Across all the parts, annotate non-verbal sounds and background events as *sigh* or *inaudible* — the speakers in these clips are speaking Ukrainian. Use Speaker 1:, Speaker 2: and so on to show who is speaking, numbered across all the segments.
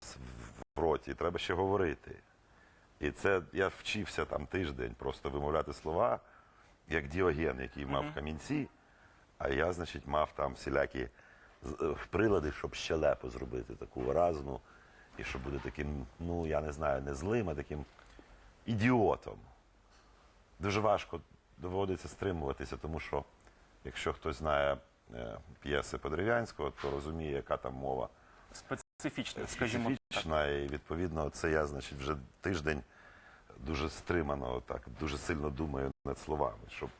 Speaker 1: в в роті, треба ще говорити. І це я вчився там тиждень просто вимовляти слова, як Діоген, який мав камінці, а я, значить, мав там всілякі з- е, прилади, щоб щелепу зробити таку виразну, і щоб бути таким, ну я не знаю, не злим, а таким ідіотом. Дуже важко доводиться стримуватися, тому що якщо хтось знає е, п'єси Подерев'янського, то розуміє, яка там мова
Speaker 2: Специфічно, скажімо так.
Speaker 1: специфічна, і відповідно це я, значить, вже тиждень дуже стримано, так дуже сильно думаю над словами, щоб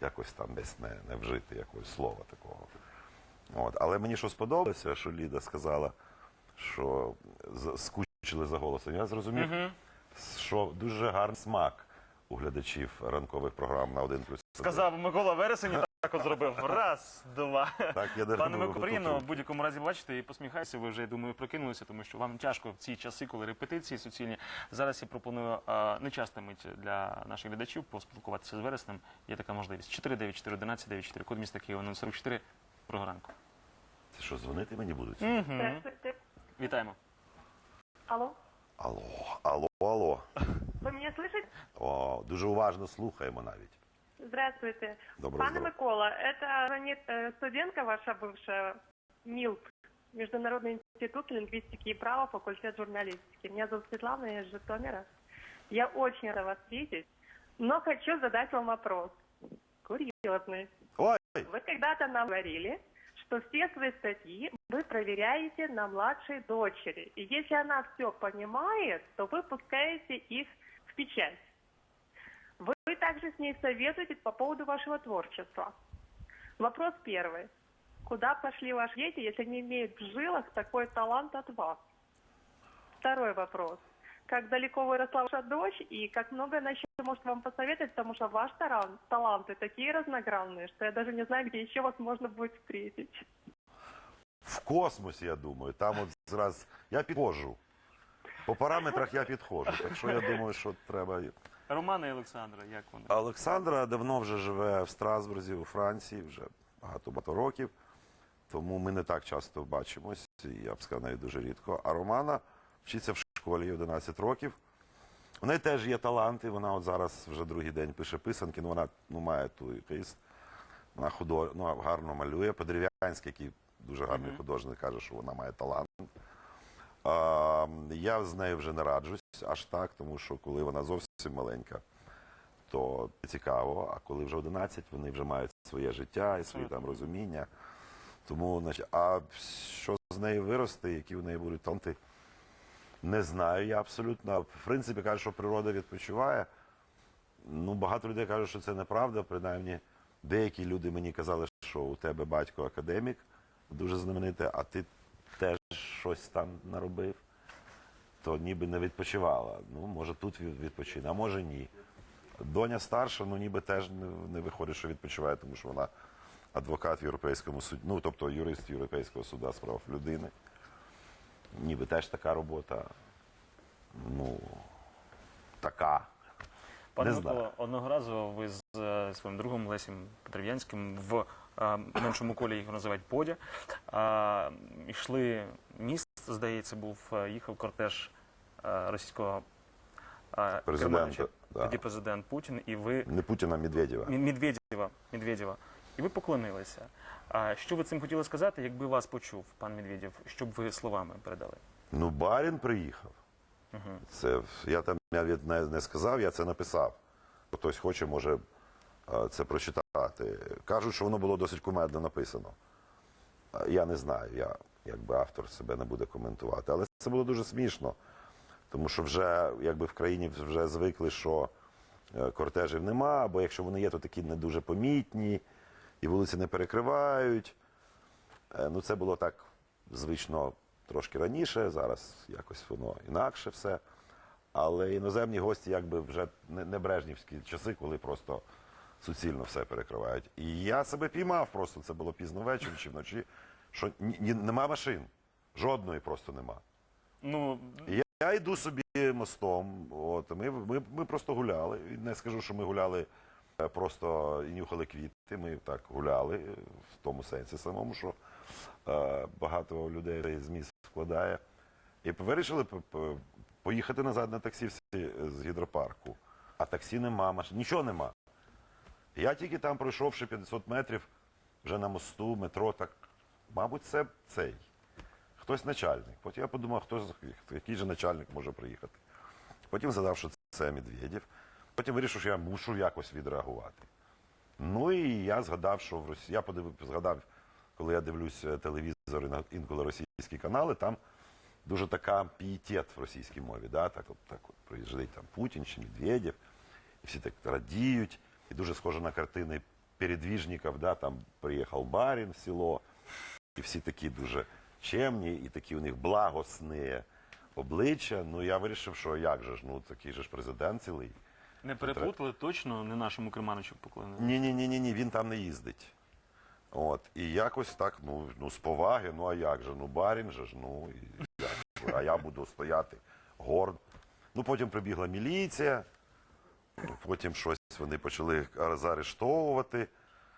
Speaker 1: якось там десь не, не вжити якогось слова такого. От. Але мені що сподобалося, що Ліда сказала, що скучили за голосом. Я зрозумів, що дуже гарний смак у глядачів ранкових програм на 1 плюс
Speaker 2: Сказав Микола Вересень, так от зробив. *laughs* Раз, два.
Speaker 1: Так, я
Speaker 2: Пане приємно в
Speaker 1: тут-
Speaker 2: будь-якому разі бачите і посміхайся. Ви вже, я думаю, прокинулися, тому що вам тяжко в ці часи, коли репетиції суцільні. Зараз я пропоную а, нечаста мить для наших глядачів поспілкуватися з вереснем. Є така можливість. 494 11 94, код міста Києва 044. Доброго ранку.
Speaker 1: Це що, дзвонити мені будуть?
Speaker 3: Здравствуйте.
Speaker 2: Вітаємо.
Speaker 3: Алло,
Speaker 1: Алло, алло, алло.
Speaker 3: ви мене слышите?
Speaker 1: О, дуже уважно слухаємо навіть.
Speaker 3: Здравствуйте.
Speaker 1: Доброго здоров'я.
Speaker 3: Микола, это звонит э, студентка ваша бывшая, МИЛП, Международный институт лингвистики и права, факультет журналистики. Меня зовут Светлана, я из Житомира. Я очень рада вас видеть, но хочу задать вам вопрос. Курьезный.
Speaker 1: Ой,
Speaker 3: Вы когда-то нам говорили, что все свои статьи вы проверяете на младшей дочери. И если она все понимает, то вы пускаете их в печать Вы также с ней советуете по поводу вашего творчества. Вопрос первый. Куда пошли ваши дети, если не имеют в жилах такой талант от вас? Второй вопрос. Как далеко выросла ваша дочь и как много она еще может вам посоветовать, потому что ваш талант, таланты такие разногранные, что я даже не знаю, где еще вас можно будет встретить.
Speaker 1: в космосі, я думаю, там от зараз я підходжу. По параметрах я підходжу. Так що я думаю, що треба.
Speaker 2: Романа і Олександра, як вони?
Speaker 1: Олександра давно вже живе в Страсбурзі, у Франції, вже багато багато років. Тому ми не так часто бачимось, і я б сказав, навіть дуже рідко. А Романа вчиться в школі 11 років. У неї теж є таланти. Вона от зараз вже другий день пише писанки. Ну вона ну, має ту якийсь. Вона худо, ну, гарно малює. Подерев'янський, який дуже гарний художник, каже, що вона має талант. Я з нею вже не раджусь аж так, тому що коли вона зовсім маленька, то цікаво. А коли вже 11, вони вже мають своє життя і свої там розуміння. Тому, значить, а що з нею виросте, які в неї будуть таланти, не знаю я абсолютно. В принципі, кажуть, що природа відпочиває. Ну, багато людей кажуть, що це неправда. Принаймні, деякі люди мені казали, що у тебе батько академік, дуже знаменитий, а ти щось там наробив, то ніби не відпочивала. Ну, може, тут відпочине, а може ні. Доня старша, ну ніби теж не, виходить, що відпочиває, тому що вона адвокат в Європейському суді, ну тобто юрист Європейського суду з прав людини. Ніби теж така робота. Ну, така.
Speaker 2: Пане
Speaker 1: Не.
Speaker 2: Микола, одного разу ви з е, своїм другом Лесем Петрів'янським в е, меншому колі його називають Подя. е, йшли міст, здається, був е, їхав кортеж е, російського е,
Speaker 1: Президента,
Speaker 2: керманича,
Speaker 1: да.
Speaker 2: тоді президент Путін, і ви
Speaker 1: Не Путіна, а Медведєва.
Speaker 2: Мі- Медведєва, Медведєва. І ви поклонилися. А що ви цим хотіли сказати, якби вас почув пан Медведєв, що б ви словами передали?
Speaker 1: Ну, барін приїхав. Це я там навіть не, не сказав, я це написав. Хтось хоче, може е, це прочитати. Кажуть, що воно було досить кумедно написано. Е, Я не знаю, я якби автор себе не буде коментувати. Але це було дуже смішно, тому що вже якби в країні вже звикли, що е, кортежів нема, або якщо вони є, то такі не дуже помітні, і вулиці не перекривають. Ну, це було так звично трошки раніше, зараз якось воно інакше все. Але іноземні гості якби вже не, брежнівські часи, коли просто суцільно все перекривають. І я себе піймав просто, це було пізно ввечері чи вночі, що ні, ні- нема машин. Жодної просто нема.
Speaker 2: Ну,
Speaker 1: я, я йду собі мостом. От, ми, ми, ми просто гуляли. Не скажу, що ми гуляли е, просто і нюхали квіти. Ми так гуляли е, в тому сенсі самому, що е, багато людей з міст вкладає І вирішили поїхати назад на таксі всі з гідропарку. А таксі нема, маш... нічого нема. Я тільки там пройшовши 500 метрів, вже на мосту, метро, так, мабуть, це цей. Хтось начальник. Потім я подумав, хто, який же начальник може приїхати. Потім згадав, що це Медведєв. Потім вирішив, що я мушу якось відреагувати. Ну і я згадав, що в Росії. Я подивив, згадав, коли я дивлюсь е, телевізор інколи російські канали, там дуже така пієтет в російській мові. Да? Так, от, так от приїжджає там Путін чи Медведєв, і всі так радіють. І дуже схоже на картини передвіжників, да? там приїхав барин в село, і всі такі дуже чемні, і такі у них благосні обличчя. Ну я вирішив, що як же ж, ну такий же ж президент цілий.
Speaker 2: Не переплутали точно, не нашому керманичу поклонили.
Speaker 1: Ні, ні, ні, ні, ні, він там не їздить. От. І якось так, ну, ну, з поваги, ну а як же? Ну, барін же ж, ну, і як? а я буду стояти горд. Ну, потім прибігла міліція, потім щось вони почали заарештовувати.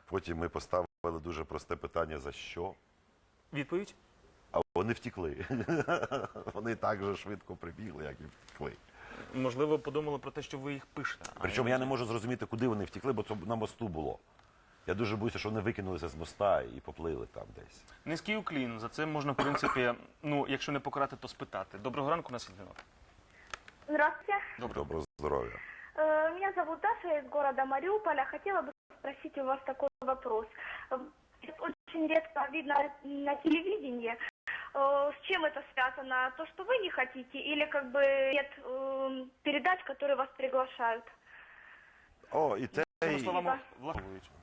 Speaker 1: Потім ми поставили дуже просте питання, за що?
Speaker 2: Відповідь?
Speaker 1: А вони втікли. *laughs* Вони так же швидко прибігли, як і втекли.
Speaker 2: Можливо, подумали про те, що ви їх пишете.
Speaker 1: Причому я не можу зрозуміти, куди вони втекли, бо це на мосту було. Я дуже боюся, що вони викинулися з моста і поплили там десь.
Speaker 2: Низький уклін. За це можна, в принципі, ну, якщо не покарати, то спитати. Доброго ранку, нас є дзвінок.
Speaker 4: Здравствуйте.
Speaker 1: Доброго здоров'я.
Speaker 4: Э, Меня зовут Даша, я из города Мариуполя. Хотела бы спросить у вас такой вопрос. Э, это Очень редко видно на телевидении. Э, С чем это связано? То, что вы не хотите, или как бы нет э, передач, которые вас приглашают?
Speaker 1: О, і те,
Speaker 2: Цими словами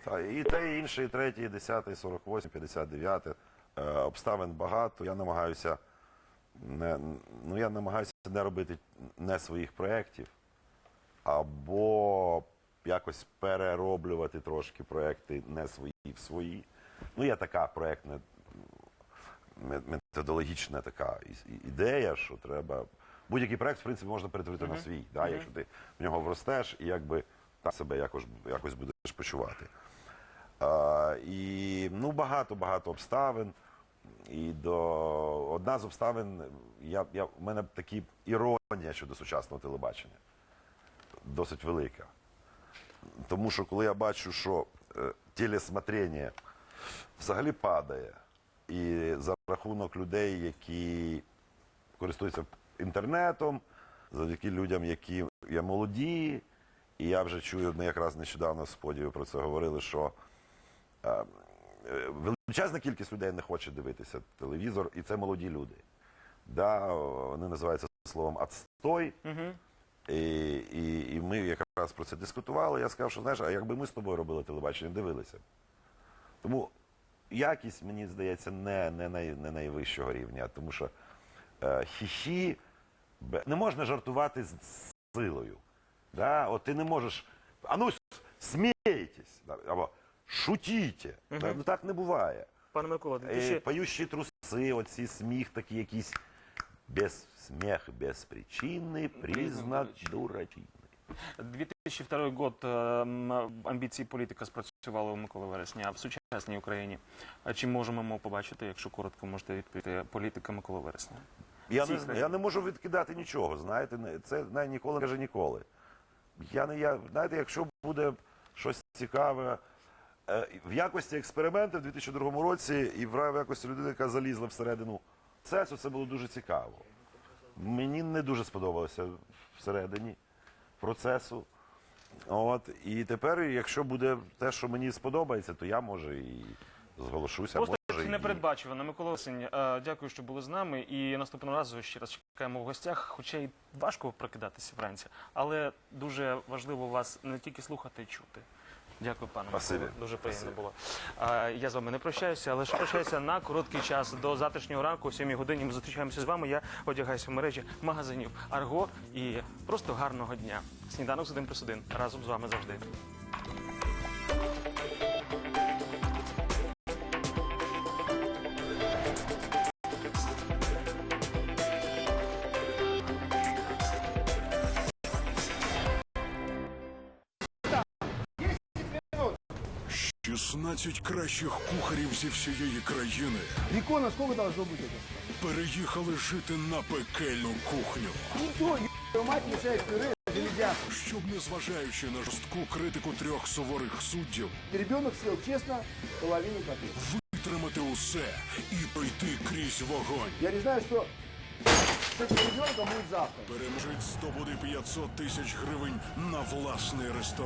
Speaker 1: та, і те, і інше, і третє, і десяте, і 48, 59. Е, обставин багато. Я намагаюся не, ну, я намагаюся не робити не своїх проєктів, або якось перероблювати трошки проєкти не свої в свої. Ну, є така проєктна методологічна така ідея, що треба. Будь-який проект, в принципі, можна перетворити на свій, да, якщо ти в нього вростеш і якби себе якось, якось будеш почувати. А, і ну, багато-багато обставин. І до одна з обставин, я, я, у мене такі іронія щодо сучасного телебачення. Досить велика. Тому що коли я бачу, що е, телесмотрення взагалі падає, і за рахунок людей, які користуються інтернетом, завдяки людям, які є молоді. І я вже чую, ми якраз нещодавно з подію про це говорили, що е, величезна кількість людей не хоче дивитися телевізор, і це молоді люди. Да, вони називаються словом «отстой».
Speaker 2: Угу.
Speaker 1: І, і, і ми якраз про це дискутували. Я сказав, що знаєш, а якби ми з тобою робили телебачення, дивилися. б. Тому якість, мені здається, не, не, най, не найвищого рівня, тому що е, хі-хі, не можна жартувати з силою. Да? От ти не можеш. А ну, с- да? або шутіть. Да? Ну так не буває.
Speaker 2: Пане Микола,
Speaker 1: Е,
Speaker 2: 2000...
Speaker 1: Поющі труси, оці сміх такий якийсь без сміх, безпричинний признак дурачини.
Speaker 2: 2002 год е, м, амбіції політика спрацювали у Миколи Вересня а в сучасній Україні. А Чи можемо ми побачити, якщо коротко можете відповісти, політика Миколи Вересня?
Speaker 1: Я не, знаю, я не можу відкидати нічого, знаєте, не- це навіть ніколи каже ніколи. Я не я, знаєте, якщо буде щось цікаве е, в якості експерименту в 2002 році і в якості людини, яка залізла всередину процесу, це було дуже цікаво. Мені не дуже сподобалося всередині процесу. От, і тепер, якщо буде те, що мені сподобається, то я може і зголошуся.
Speaker 2: Просто
Speaker 1: може, і...
Speaker 2: непередбачувано. Микола Васень, е, дякую, що були з нами. І наступного разу ще раз чекаємо в гостях. Хоча й важко прокидатися вранці, але дуже важливо вас не тільки слухати, і чути. Дякую, пане
Speaker 1: Спасибі.
Speaker 2: Дуже приємно було. А, я з вами не прощаюся, але прощаюся на короткий час. До завтрашнього ранку, о 7 годині. Ми зустрічаємося з вами. Я одягаюся в мережі магазинів Арго і просто гарного дня. Сніданок з 1 плюс 1. разом з вами завжди.
Speaker 5: – 16 кращих кухарів зі всієї країни
Speaker 6: Бекона сколько должно быть это?
Speaker 5: переїхали жити на пекельну кухню.
Speaker 6: Никто, ебаную мать, мешает пюре железяку.
Speaker 5: Щоб, незважаючи на жорстку критику трьох суворих суддів,
Speaker 6: Ребенок съел честно половину котлет.
Speaker 5: витримати усе і пройти крізь вогонь.
Speaker 6: Я не знаю, что с этим ребенком будет завтра.
Speaker 5: Переможець здобуде 500 тисяч гривень на власний ресторан.